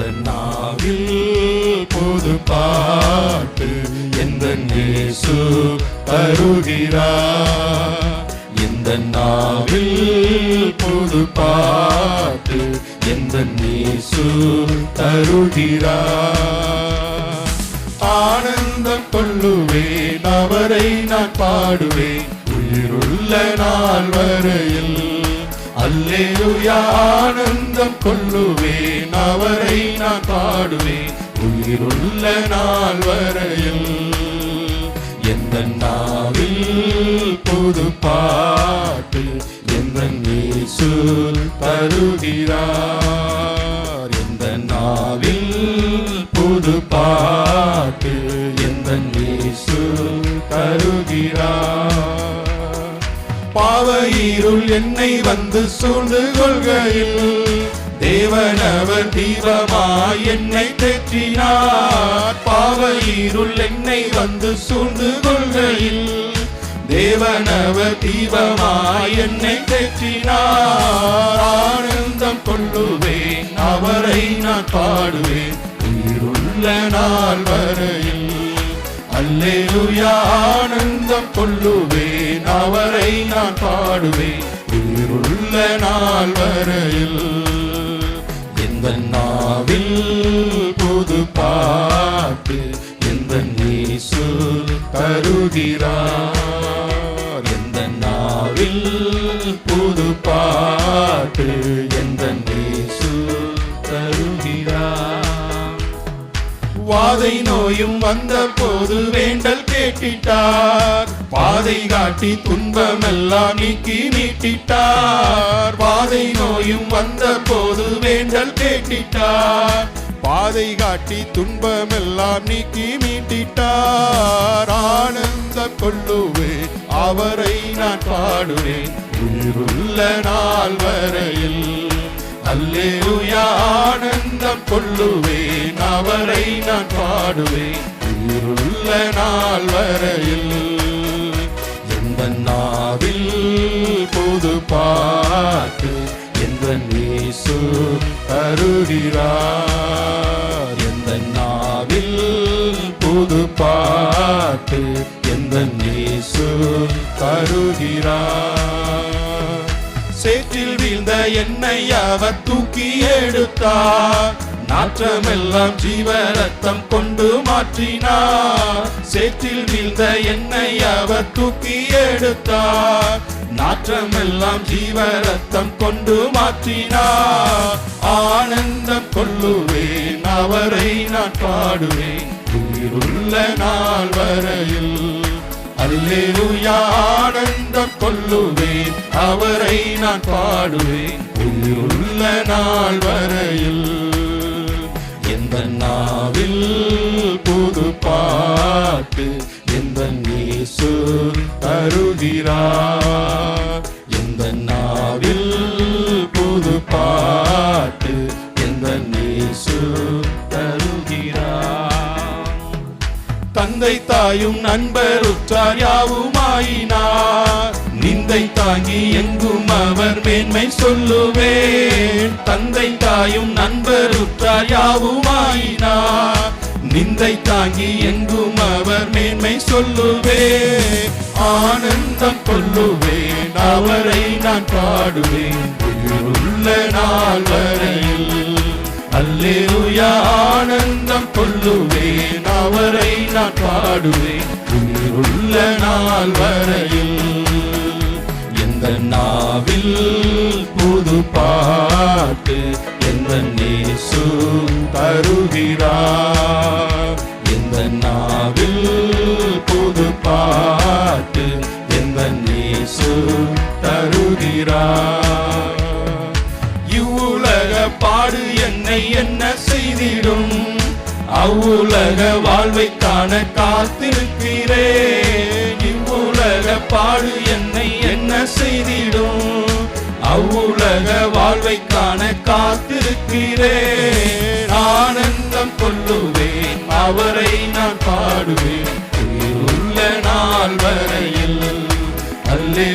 எந்த நாவில் புது பாட்டு எந்த நேசு தருகிறார்? எந்த நாவில் புது பாட்டு எந்த நேசு தருகிறார்? ஆனந்தம் கொள்ளுவேன் அவரை நான் பாடுவேன். உயிருள்ள நாள் வரையில் அல்லேலுயா ஆனந்தம் கொள்ளுவேன். அவரை நான் பாடுவேன். உயிருள்ள நாள் வரையில் எந்த நாவில் புது பாட்டு எந்த நேசு தருகிறார்? எந்த நாவில் புது பாட்டு எந்த நேசு தருகிறார்? பாவ இருள் என்னை வந்து சூழ்ந்து கொள்கையில் தேவனவர் தீபமாய் என்னை தேற்றினார். பாவ இருள் என்னை வந்து சூழ்ந்து கொள்கையில் தேவனவர் தீபமாய் என்னை தேற்றினார். ஆனந்தம் கொள்ளுவேன் அவரை நான் பாடுவேன் உயிருள்ள நாள் வரையில். அல்லேலுயா ஆனந்தம் கொள்ளுவேன் அவரை நான் பாடுவேன். உயிருள்ள நாள் வரையில் எந்த நாவில் புது பாட்டு எந்த நீசு தருகிறார்? எந்த நாவில் புது பாட்டு எந்த நீசு வாதை நோயும் வந்த போது வேண்டல் கேட்டிட்டார். பாதை காட்டி துன்பமெல்லாம் நீக்கி நீட்டிட்டார். பாதை நோயும் வந்த போது வேண்டல் கேட்டிட்டார். பாதை காட்டி துன்பமெல்லாம் நீக்கி மீட்டிட்டார். ஆனந்த கொள்ளுவேன் அவரை நான் பாடுவேன். உயிருள்ள நாள் வரையில் அல்லேலுயா ஆனந்தம் கொள்ளுவேன் அவரை நான் பாடுவேன். உயிருள்ள நாள் வரையில் எந்த நாவில் பொது பாட்டு எந்த நேசு தருகிறார் எந்த நாவில் புது பாட்டு எந்த நேசு தருகிறார் என்னை அவர் தூக்கி எடுத்தார். நாற்றமெல்லாம் ஜீவரத்தம் கொண்டு மாற்றினார். சேற்றில் வீழ்ந்த என்னை அவர் தூக்கி எடுத்தார். நாற்றமெல்லாம் ஜீவரத்தம் கொண்டு மாற்றினார். ஆனந்தம் கொள்ளுவேன் அவரை நான் பாடுவேன். உயிருள்ள நாள் வரையில் அல்லேலூயா ஆனந்தம் கொள்ளுவேன் அவரை நான் பாடுவேன். உள்ள நாள் வர தாயும் நண்பர் உற்றார் யாவுமாயினார். நிந்தை தாங்கி எங்கும் அவர் மேன்மை சொல்லுவேன். தந்தை தாயும் நண்பர் உற்றார் யாவுமாயினார். நிந்தை தாங்கி எங்கும் அவர் மேன்மை சொல்லுவேன். ஆனந்தம் கொள்ளுவேன் அவரை நான் பாடுவேன். உள்ள நாள் வரையில் அல்லேலூயா ஆனந்தம் கொள்ளுவேன். அவரை நான் பாடுவேன். உயிருள்ள நாள் வரையில் எந்த நாவில் புது பாட்டு எந்த நேசு தருகிறார். அவ்வுலக வாழ்வை காண காத்திருக்கிறேன் இவ்வுலக பாடு என்னை என்ன செய்திடும்? அவ்வுலக வாழ்வை காண காத்திருக்கிறேன் ஆனந்தம் கொள்ளுவேன் அவரை நான் பாடுவேன். உள்ள நாள் வரையில் அல்லே